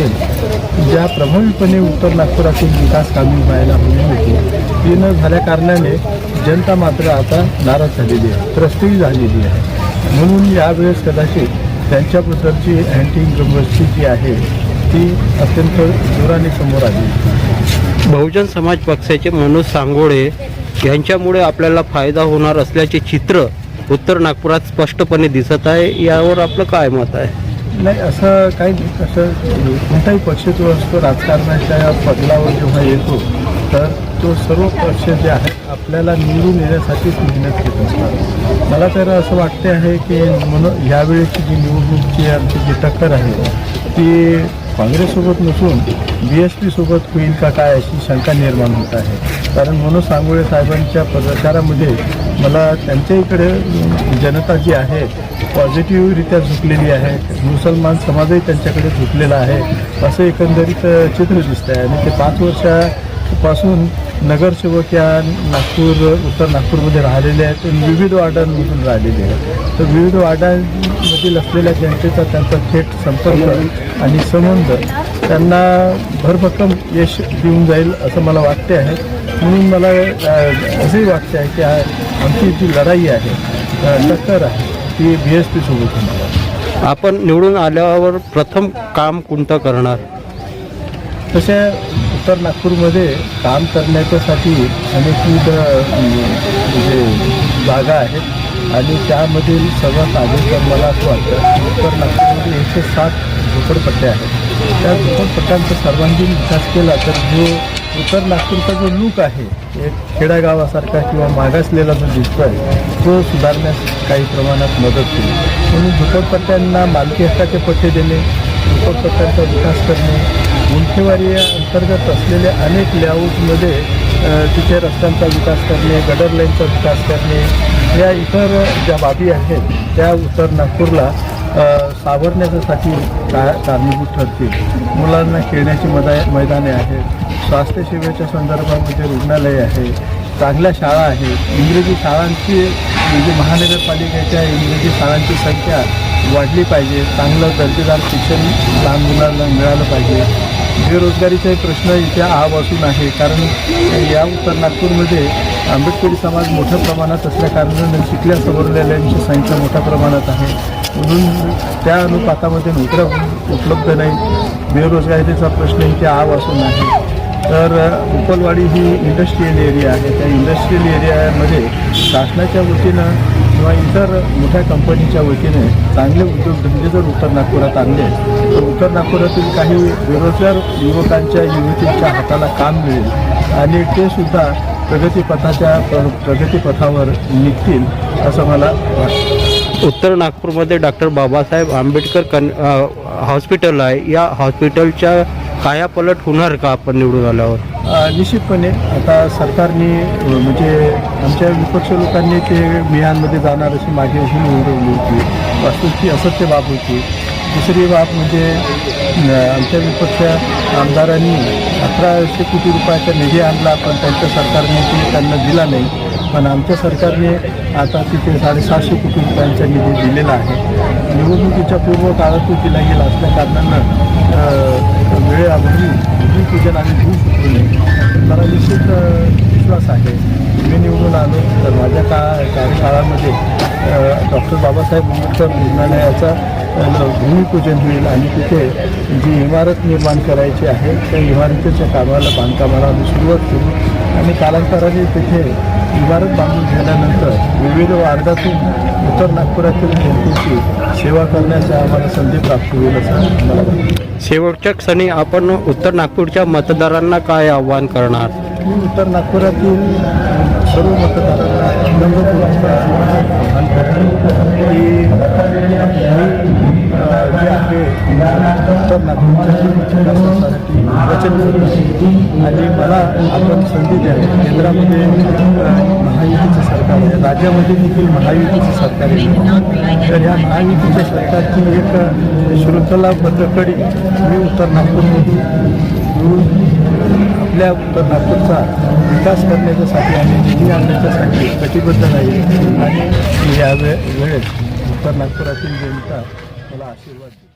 ज्या प्रभावीपणे उत्तर नागपुरातील विकास कामे व्हायला हवी होती ती न झाल्या कारणाने जनता मात्र आता नाराज झालेली आहे त्रस्तही झालेली आहे. म्हणून यावेळेस कदाचित त्यांच्याबद्दलची अँटी इन्कम्बन्सी जी आहे ती अत्यंत जोराने समोर आली. बहुजन समाज पक्षाचे मनोज सांगोळे यांच्यामुळे आपल्याला फायदा होणार असल्याचे चित्र उत्तर नागपुरात स्पष्टपणे दिसत आहे. यावर आपलं काय मत आहे? नाही असं काही नाही. असं कोणताही पक्ष जो असतो राजकारणाच्या पदलावर जेव्हा येतो तर तो सर्व पक्ष जे आहेत आपल्याला निवडून येण्यासाठीच मेहनत घेत असतात. मला तर असं वाटते आहे की म्हणून यावेळेची जी निवडणूकची आमची जी टक्कर आहे ती काँग्रेससोबत नसून बी एस पीसोबत होईल का काय अशी शंका निर्माण होत आहे. कारण मनोज सांगोळे साहेबांच्या प्रचारामध्ये मला त्यांच्या इकडे जनता जी आहे पॉझिटिव्हरित्या झुकलेली आहे. मुसलमान समाजही त्यांच्याकडे झुकलेला आहे. असं एकंदरीत चित्र दिसतं आहे आणि ते पाच वर्षापासून नगरसेवक या नागपूर उत्तर नागपूरमध्ये राहिलेले आहेत. विविध वार्डांमधून राहिलेले आहेत. तर विविध वार्डांमधील असलेल्या जनतेचा त्यांचा थेट संपर्क आणि संबंध त्यांना भरभक्कम यश देऊन जाईल असं मला वाटते आहे. म्हणून मला असंही वाटते आहे की आमची जी लढाई आहे टक्कर आहे ती बी एस पी सोबत होणार आपण निवडून आल्यावर प्रथम काम कोणतं करणार? तसे उत्तर नागपूरमध्ये काम करण्याच्यासाठी अनेकविध म्हणजे जागा आहेत आणि त्यामधील सर्वात आधी तर मला असं वाटतं उत्तर नागपूरमध्ये एकशे सात झोपडपट्ट्या आहेत. त्या झोपडपट्ट्यांचा सर्वांगीण विकास केला तर जो उत्तर नागपूरचा जो लूक आहे एक खेड्यागावासारखा किंवा मागासलेला जो दिसतो आहे तो सुधारण्यास काही प्रमाणात मदत होईल म्हणून झोपडपट्ट्यांना मालकी हक्काचे पट्टे देणे झोपडपट्ट्यांचा विकास करणे गुंठेवारी अंतर्गत असलेल्या अनेक लेआउटमध्ये तिथे रस्त्यांचा विकास करणे गडर लाईनचा विकास करणे या इतर ज्या बाबी आहेत त्या उत्तर नागपूरला सावरण्यासाठी का कारणीभूत ठरतील. मुलांना खेळण्याची मदा मैदाने आहेत. स्वास्थ्यसेवेच्या संदर्भामध्ये रुग्णालय आहे. चांगल्या शाळा आहेत. इंग्रजी शाळांची म्हणजे महानगरपालिकेच्या इंग्रजी शाळांची संख्या वाढली पाहिजे. चांगलं दर्जेदार शिक्षण लहान मुलांना मिळालं पाहिजे. बेरोजगारीचाही प्रश्न इथे आवासून आहे. कारण या उत्तर नागपूरमध्ये आंबेडकरी समाज मोठ्या प्रमाणात असल्या कारणाने शिकल्या सवरलेल्यांची संख्या मोठ्या प्रमाणात आहे. म्हणून त्या अनुपातामध्ये नोकऱ्या उपलब्ध नाही. बेरोजगारीचा प्रश्न इथे आवासून आहे तर उपलवाडी ही इंडस्ट्रीयल एरिया आहे. त्या इंडस्ट्रीयल एरियामध्ये शासनाच्या वतीनं किंवा इतर मोठ्या कंपनीच्या वतीने चांगले उद्योगधंदे जर उत्तर नागपुरात आणले तर उत्तर नागपुरातील काही बेरोजगार युवकांच्या युवतींच्या हाताला काम मिळेल आणि ते सुद्धा प्रगतीपथाच्या प्र- प्रगतीपथावर निघतील असं मला वाटतं. उत्तर नागपूरमध्ये डॉक्टर बाबासाहेब आंबेडकर कन हॉस्पिटल आहे. या हॉस्पिटलच्या कायापलट होणार का आपण निवडून आल्यावर? निश्चितपणे. आता सरकारने म्हणजे आमच्या विपक्ष लोकांनी ते मिहानमध्ये जाणार अशी मागे अशी नोंदवली होती. वास्तूची असत्य बाब होती. दुसरी बाब म्हणजे आमच्या विपक्ष आमदारांनी अकराशे कोटी रुपयाचा निधी आणला पण त्यांच्या सरकारने ते त्यांना दिला नाही. पण आमच्या सरकारने आता तिथे साडेसहाशे कोटी रुपयांचा निधी दिलेला आहे. निवडणुकीच्या पूर्व काळात तो दिला गेला असल्या कारणानं वेळेअभावी भूमिपूजन आणि घेऊ नाही मला निश्चित विश्वास आहे. मी निवडून आलो तर माझ्या का कार्यकाळामध्ये डॉक्टर बाबासाहेब आंबेडकर रुग्णालयाचा भूमिपूजन होईल आणि तिथे जी इमारत निर्माण करायची आहे त्या इमारतीच्या कामाला बांधकामाला आम्ही सुरुवात करू. आणि कालांतराने तिथे इमारत बांधून झाल्यानंतर विविध वार्डातून उत्तर नागपुरातील जनतेची सेवा करण्याचा आम्हाला संधी प्राप्त होईल असं मला वाटतं. शेवटच्या क्षणी आपण उत्तर नागपूरच्या मतदारांना काय आव्हान करणार? उत्तर नागपुरातील सर्व मतदारांना आवाहन करतो की जे उत्तर नागपूरच्या विकासासाठी वचनबद्ध आणि मला आपण संधी द्या. केंद्रामध्ये महायुतीचं सरकार आहे. राज्यामध्ये देखील महायुतीचं सरकार आहे तर ह्या महायुतीच्या सरकारची एक शृंखलाबद्ध कडी मी उत्तर नागपूरमधून आपल्या उत्तर नागपूरचा विकास करण्याच्यासाठी आणि निधी आणण्याच्यासाठी कटिबद्ध राहील. आणि या वे वेळेस उत्तर नागपुरातील जनता मला आशीर्वाद